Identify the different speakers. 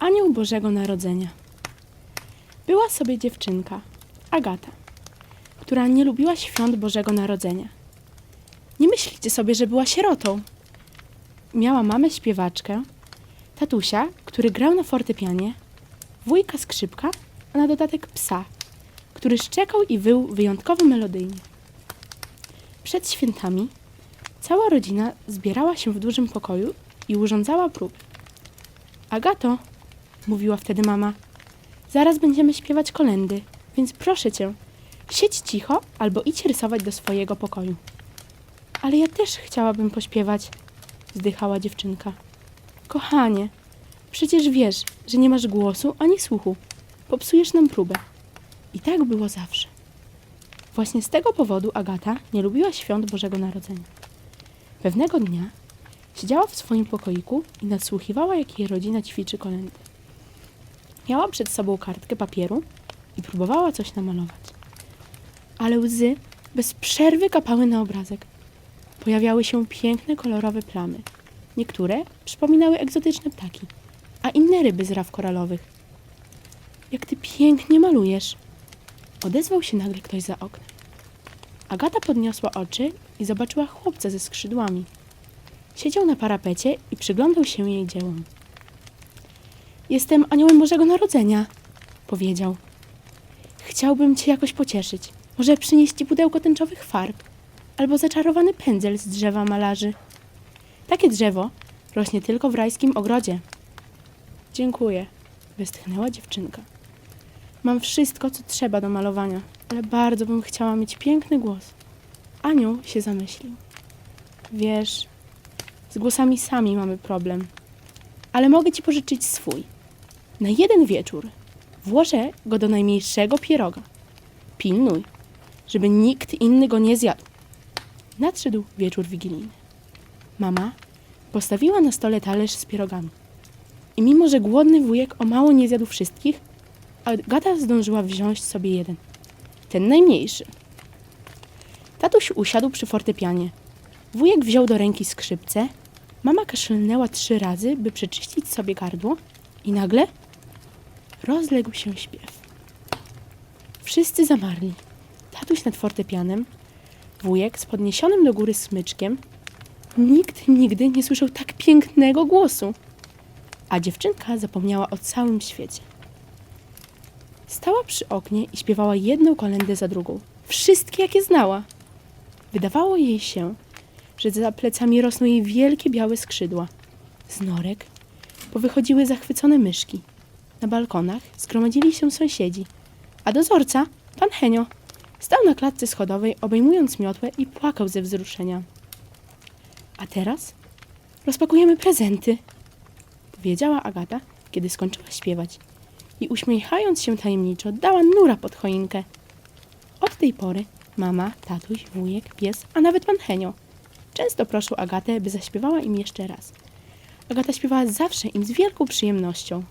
Speaker 1: Anioł Bożego Narodzenia. Była sobie dziewczynka, Agata, która nie lubiła świąt Bożego Narodzenia. Nie myślicie sobie, że była sierotą. Miała mamę śpiewaczkę, tatusia, który grał na fortepianie, wujka skrzypka, a na dodatek psa, który szczekał i wył wyjątkowo melodyjnie. Przed świętami cała rodzina zbierała się w dużym pokoju i urządzała próby. Agato, mówiła wtedy mama, zaraz będziemy śpiewać kolendy, więc proszę cię, siedź cicho albo idź rysować do swojego pokoju. Ale ja też chciałabym pośpiewać, wzdychała dziewczynka. Kochanie, przecież wiesz, że nie masz głosu ani słuchu. Popsujesz nam próbę. I tak było zawsze. Właśnie z tego powodu Agata nie lubiła świąt Bożego Narodzenia. Pewnego dnia siedziała w swoim pokoiku i nadsłuchiwała, jak jej rodzina ćwiczy kolendy. Miała przed sobą kartkę papieru i próbowała coś namalować. Ale łzy bez przerwy kapały na obrazek. Pojawiały się piękne, kolorowe plamy. Niektóre przypominały egzotyczne ptaki, a inne ryby z raf koralowych. Jak ty pięknie malujesz! Odezwał się nagle ktoś za oknem. Agata podniosła oczy i zobaczyła chłopca ze skrzydłami. Siedział na parapecie i przyglądał się jej dziełom. Jestem aniołem Bożego Narodzenia, powiedział. Chciałbym cię jakoś pocieszyć. Może przynieść ci pudełko tęczowych farb albo zaczarowany pędzel z drzewa malarzy. Takie drzewo rośnie tylko w rajskim ogrodzie. Dziękuję, westchnęła dziewczynka. Mam wszystko, co trzeba do malowania, ale bardzo bym chciała mieć piękny głos. Anioł się zamyślił. Wiesz, z głosami sami mamy problem, ale mogę ci pożyczyć swój. Na jeden wieczór włożę go do najmniejszego pieroga. Pilnuj, żeby nikt inny go nie zjadł. Nadszedł wieczór wigilijny. Mama postawiła na stole talerz z pierogami. I mimo, że głodny wujek o mało nie zjadł wszystkich, Agata zdążyła wziąć sobie jeden. Ten najmniejszy. Tatuś usiadł przy fortepianie. Wujek wziął do ręki skrzypce. Mama kaszlnęła trzy razy, by przeczyścić sobie gardło i nagle rozległ się śpiew. Wszyscy zamarli. Tatuś nad fortepianem, wujek z podniesionym do góry smyczkiem. Nikt nigdy nie słyszał tak pięknego głosu. A dziewczynka zapomniała o całym świecie. Stała przy oknie i śpiewała jedną kolendę za drugą. Wszystkie, jakie znała. Wydawało jej się, że za plecami rosną jej wielkie białe skrzydła. Z norek powychodziły zachwycone myszki. Na balkonach zgromadzili się sąsiedzi, a dozorca, pan Henio, stał na klatce schodowej, obejmując miotłę i płakał ze wzruszenia. A teraz rozpakujemy prezenty, powiedziała Agata, kiedy skończyła śpiewać i uśmiechając się tajemniczo, dała nura pod choinkę. Od tej pory mama, tatuś, wujek, pies, a nawet pan Henio często proszą Agatę, by zaśpiewała im jeszcze raz. Agata śpiewała zawsze im z wielką przyjemnością.